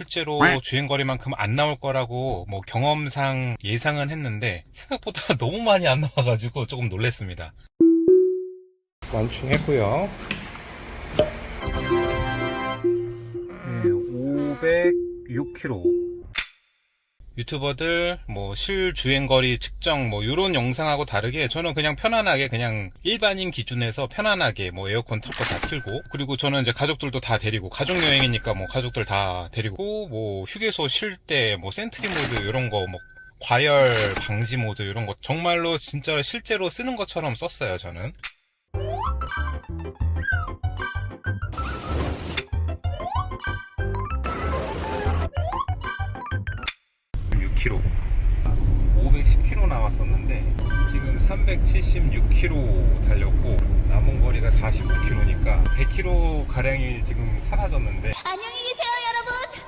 실제로 주행거리만큼 안 나올 거라고 뭐 경험상 예상은 했는데 생각보다 너무 많이 안 나와가지고 조금 놀랬습니다. 완충했고요. 네, 506km. 유튜버들 뭐 실주행 거리 측정 뭐 이런 영상하고 다르게 저는 그냥 편안하게 그냥 일반인 기준에서 편안하게 뭐 에어컨 틀거 다 틀고 그리고 저는 이제 가족들도 다 데리고 가족 여행이니까 뭐 가족들 다 데리고 뭐 휴게소 쉴 때 뭐 센트리 모드 이런 거뭐 과열 방지 모드 이런 거 정말로 진짜 실제로 쓰는 것처럼 썼어요 저는 6km 510km 나왔었는데 지금 376km 달렸고 남은 거리가 45km니까 100km 가량이 지금 사라졌는데. 안녕히